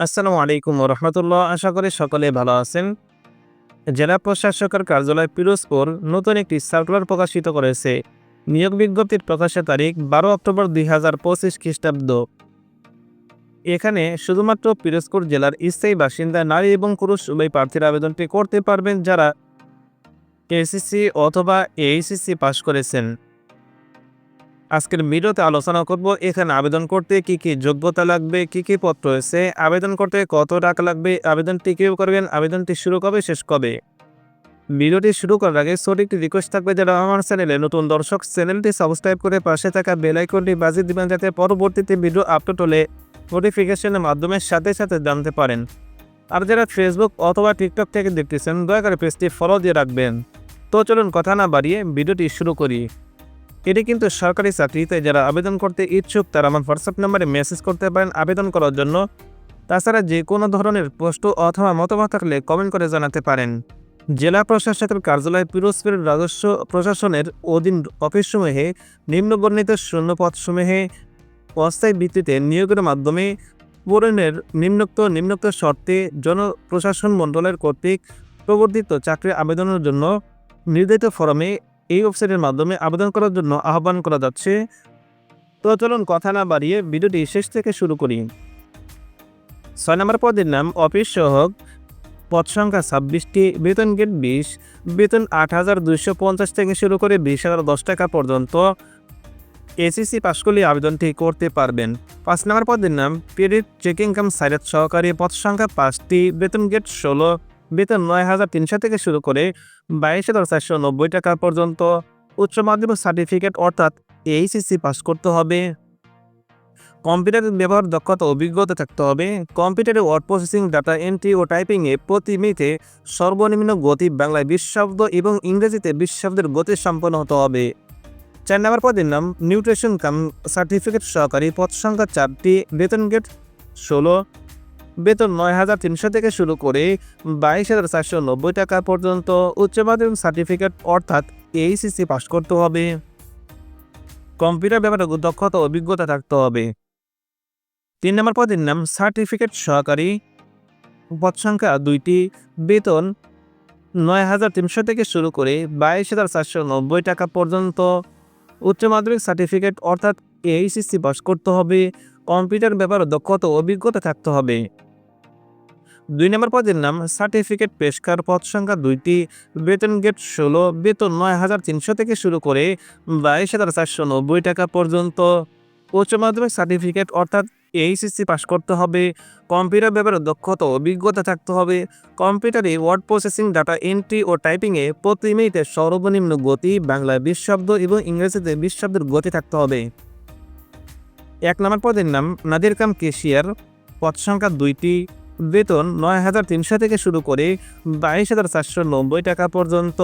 আসসালামু আলাইকুম রহমতুল্লাহ। আশা করি সকলে ভালো আছেন। জেলা প্রশাসকের কার্যালয় পিরোজপুর নতুন একটি সার্কুলার প্রকাশিত করেছে। নিয়োগ বিজ্ঞপ্তির প্রকাশের তারিখ বারো অক্টোবর দুই হাজার পঁচিশ খ্রিস্টাব্দ। এখানে শুধুমাত্র পিরোজপুর জেলার স্থায়ী বাসিন্দা নারী এবং পুরুষ উভয় প্রার্থীর আবেদনটি করতে পারবেন যারা এসিসি অথবা এইচএসসি পাশ করেছেন। আজকের ভিডিওতে আলোচনা করব এখানে আবেদন করতে কি কি যোগ্যতা লাগবে, কি কি পত্র রয়েছে, আবেদন করতে কত টাকা লাগবে, আবেদনটি কেউ করবেন, আবেদনটি শুরু কবে, শেষ কবে? ভিডিওটি শুরু করার আগে ছোট একটি রিকোয়েস্ট থাকবে যারা আমার চ্যানেলে নতুন দর্শক, চ্যানেলটি সাবস্ক্রাইব করে পাশে থাকা বেল আইকনটি বাজিয়ে দিবেন যাতে পরবর্তীতে ভিডিও আপলোড হলে নোটিফিকেশনের মাধ্যমে সাথে সাথে জানতে পারেন। আর যারা ফেসবুক অথবা টিকটক থেকে দেখতেছেন, দয়া করে পেজটি ফলো দিয়ে রাখবেন। তো চলুন কথা না বাড়িয়ে ভিডিওটি শুরু করি। এটি কিন্তু সরকারি চাকরিতে যারা আবেদন করতে ইচ্ছুক, তারা আমার হোয়াটসঅ্যাপ নাম্বারে মেসেজ করতে পারেন আবেদন করার জন্য। তাছাড়া যে কোনো ধরনের প্রশ্ন অথবা মতামত থাকলে কমেন্ট করে জানাতে পারেন। জেলা প্রশাসকের কার্যালয় পিরোজপুর রাজস্ব প্রশাসনের অধীন অফিসসমূহে, নিম্নবর্ণিত শূন্যপদসমূহে অস্থায়ী ভিত্তিতে নিয়োগের মাধ্যমে পূরণের নিম্নোক্ত নিম্নোক্ত শর্তে জনপ্রশাসন মণ্ডলের কর্তৃক প্রবর্তিত চাকরি আবেদনের জন্য নির্ধারিত ফরমে এই ওয়েবসাইটের মাধ্যমে আবেদন করার জন্য আহ্বান করা যাচ্ছে। তো চলুন কথা না বাড়িয়ে ভিডিওটি শেষ থেকে শুরু করি। ছয় নম্বর পদের নাম অফিস সহক পদ সংখ্যা ছাব্বিশটি, বেতন গেট বিশ, বেতন আট হাজার দুইশো পঞ্চাশ থেকে শুরু করে বিশ হাজার দশ টাকা পর্যন্ত এসিসি পাশ করলে আবেদনটি করতে পারবেন। পাঁচ নম্বর পদের নাম পিরিয়ড চেকিং কাম সাইরাত সহকারী, পদ সংখ্যা পাঁচটি, বেতন গেট ষোলো বেতন নয় হাজার তিনশো থেকে শুরু করে বাইশ হাজার চারশো নব্বই টাকা পর্যন্ত। উচ্চ মাধ্যমিক সার্টিফিকেট অর্থাৎ এইচএসসি পাস করতে হবে। কম্পিউটারের ব্যবহার দক্ষতা অভিজ্ঞতা থাকতে হবে। কম্পিউটারে ওয়ার্ড প্রসেসিং, ডাটা এন্ট্রি ও টাইপিংয়ে প্রতি মিনিটে সর্বনিম্ন গতি বাংলায় বিশ শব্দ এবং ইংরেজিতে বিশ শব্দের গতি সম্পন্ন হতে হবে। চার নম্বর পদের নাম, নিউট্রিশন কাম সার্টিফিকেট সহকারী পদ সংখ্যা চারটি, বেতন গেট ষোলো বেতন নয় হাজার তিনশো থেকে শুরু করে বাইশ হাজার চারশো নব্বই টাকা পর্যন্ত উচ্চ মাধ্যমিক সার্টিফিকেট অর্থাৎ এইচএসসি পাস করতে হবে। কম্পিউটার ব্যাপারে দক্ষতা অভিজ্ঞতা থাকতে হবে। তিন নম্বর পদের নাম সার্টিফিকেট সহকারী। পদ সংখ্যা দুইটি। বেতন নয় হাজার তিনশো থেকে শুরু করে বাইশ হাজার চারশো নব্বই টাকা পর্যন্ত উচ্চ মাধ্যমিক সার্টিফিকেট অর্থাৎ এইচএসসি পাস করতে হবে। কম্পিউটার ব্যাপারে দক্ষতা অভিজ্ঞতা থাকতে হবে। দুই নম্বর পদের নাম সার্টিফিকেট পেশকার পদ সংখ্যা দুইটি, বেতন গেট ষোলো, বেতন নয় হাজার তিনশো থেকে শুরু করে বাইশ হাজার চারশো নব্বই টাকা পর্যন্ত। উচ্চ মাধ্যমিক সার্টিফিকেট অর্থাৎ এইচএসসি পাস করতে হবে, কম্পিউটার ব্যাপারে দক্ষতা অভিজ্ঞতা থাকতে হবে, কম্পিউটারে ওয়ার্ড প্রসেসিং, ডাটা এন্ট্রি ও টাইপিংয়ে প্রতি মিনিটে সর্বনিম্ন গতি বাংলায় বিশ শব্দ এবং ইংরেজিতে বিশ শব্দের গতি থাকতে হবে। এক নম্বর পদের নাম নাদির কাম কেশিয়ার, পদ সংখ্যা দুইটি বেতন নয় হাজার তিনশো থেকে শুরু করে বাইশ হাজার চারশো নব্বই টাকা পর্যন্ত।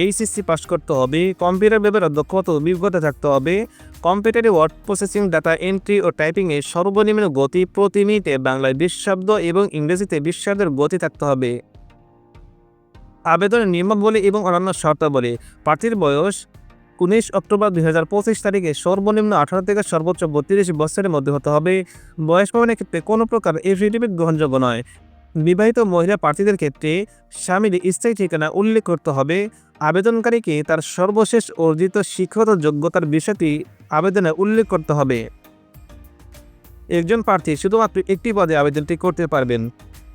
এইচএসসি পাস করতে হবে, কম্পিউটার ব্যাপারে দক্ষতা অভিজ্ঞতা থাকতে হবে। কম্পিউটারে ওয়ার্ড প্রসেসিং, ডাটা এন্ট্রি ও টাইপিংয়ে সর্বনিম্ন গতি প্রতি মিনিটে বাংলায় বিশ শব্দ এবং ইংরেজিতে বিশ শব্দের গতি থাকতে হবে। আবেদনের নিয়মাবলী এবং অন্যান্য শর্তাবলী। প্রার্থীর বয়স উনিশ অক্টোবর দুই হাজার পঁচিশ তারিখে সর্বনিম্ন আঠারো থেকে সর্বোচ্চ বত্রিশ বছরের মধ্যে হতে হবে। বয়স প্রমাণের ক্ষেত্রে কোনো প্রকার এফিডেভিট গ্রহণযোগ্য নয়। বিবাহিত মহিলা প্রার্থীদের ক্ষেত্রে স্বামীর স্থায়ী ঠিকানা উল্লেখ করতে হবে। আবেদনকারীকে তার সর্বশেষ অর্জিত শিক্ষাগত যোগ্যতার বিষয়টি আবেদনে উল্লেখ করতে হবে। একজন প্রার্থী শুধুমাত্র একটি পদে আবেদনটি করতে পারবেন।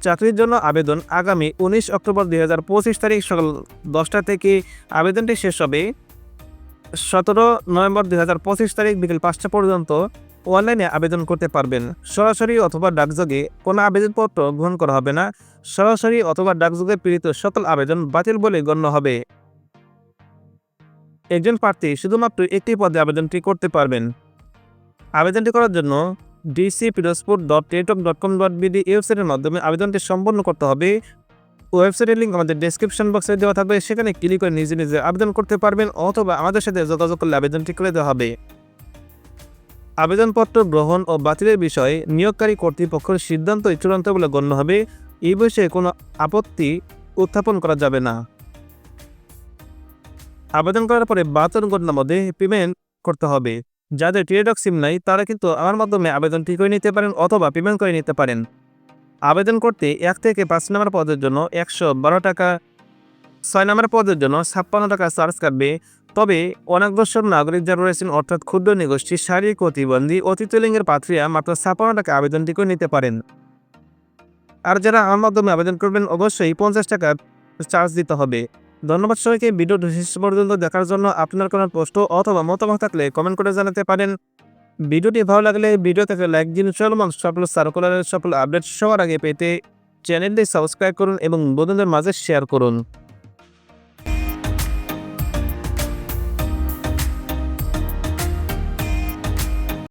চাকরির জন্য আবেদন আগামী উনিশ অক্টোবর দুই হাজার পঁচিশ তারিখ সকাল দশটা থেকে আবেদনটি শেষ হবে। সতেরো নভেম্বর দুই হাজার পঁচিশ তারিখ বিকেল পাঁচটা পর্যন্ত অনলাইনে আবেদন করতে পারবেন। সরাসরি অথবা ডাকযোগে কোনো আবেদনপত্র গ্রহণ করা হবে না। সরাসরি অথবা ডাকযোগে প্রেরিত সকল আবেদন বাতিল বলে গণ্য হবে। একজন প্রার্থী শুধুমাত্র একটি পদে আবেদনটি করতে পারবেন। আবেদনটি করার জন্য DC Pirojpur dot টেটক dot com dot BD ওয়েবসাইটের মাধ্যমে আবেদনটি সম্পন্ন করতে হবে। ওয়েবসাইটের লিঙ্ক আমাদের ডেসক্রিপশন বক্সে দেওয়া থাকবে। সেখানে ক্লিক করে নিজে নিজে আবেদন করতে পারবেন অথবা আমাদের সাথে যোগাযোগ করলে আবেদনটি করে দেওয়া হবে। আবেদনপত্র গ্রহণ ও বাতিলের বিষয়ে নিয়োগকারী কর্তৃপক্ষের সিদ্ধান্ত চূড়ান্ত বলে গণ্য হবে। এই বিষয়ে কোনো আপত্তি উত্থাপন করা যাবে না। আবেদন করার পরে বাহাত্তর ঘণ্টার মধ্যে পেমেন্ট করতে হবে। যাদের টেলিটক সিম নাই, তারা কিন্তু আমার মাধ্যমে আবেদনটি করে নিতে পারেন অথবা পেমেন্ট করে নিতে পারেন। আবেদন করতে এক থেকে পাঁচ নম্বর পদের জন্য একশো বারো টাকা, ছয় নম্বর পদের জন্য ছাপ্পান্ন টাকা চার্জ কাটবে। তবে অনাগ্রসর নাগরিক যারা রয়েছেন, অর্থাৎ ক্ষুদ্র নিগোষ্ঠী, শারীরিক প্রতিবন্ধী অতীত লিঙ্গের প্রার্থীরা মাত্র ছাপ্পান্ন টাকা আবেদনটি করে নিতে পারেন। আর যারা আমার মাধ্যমে আবেদন করবেন, অবশ্যই পঞ্চাশ টাকা চার্জ দিতে হবে। ধন্যবাদ সবাইকে। ভিডিওটি শেষ পর্যন্ত দেখার জন্য আপনার কোনো প্রশ্ন অথবা মতামত থাকলে কমেন্ট করে জানাতে পারেন। ভিডিওটি ভালো লাগলে ভিডিও থেকে লাইক দিন চলমান সকল সার্কুলারের সকল আপডেট সবার আগে পেতে চ্যানেলটি সাবস্ক্রাইব করুন এবং বন্ধুদের মাঝে শেয়ার করুন।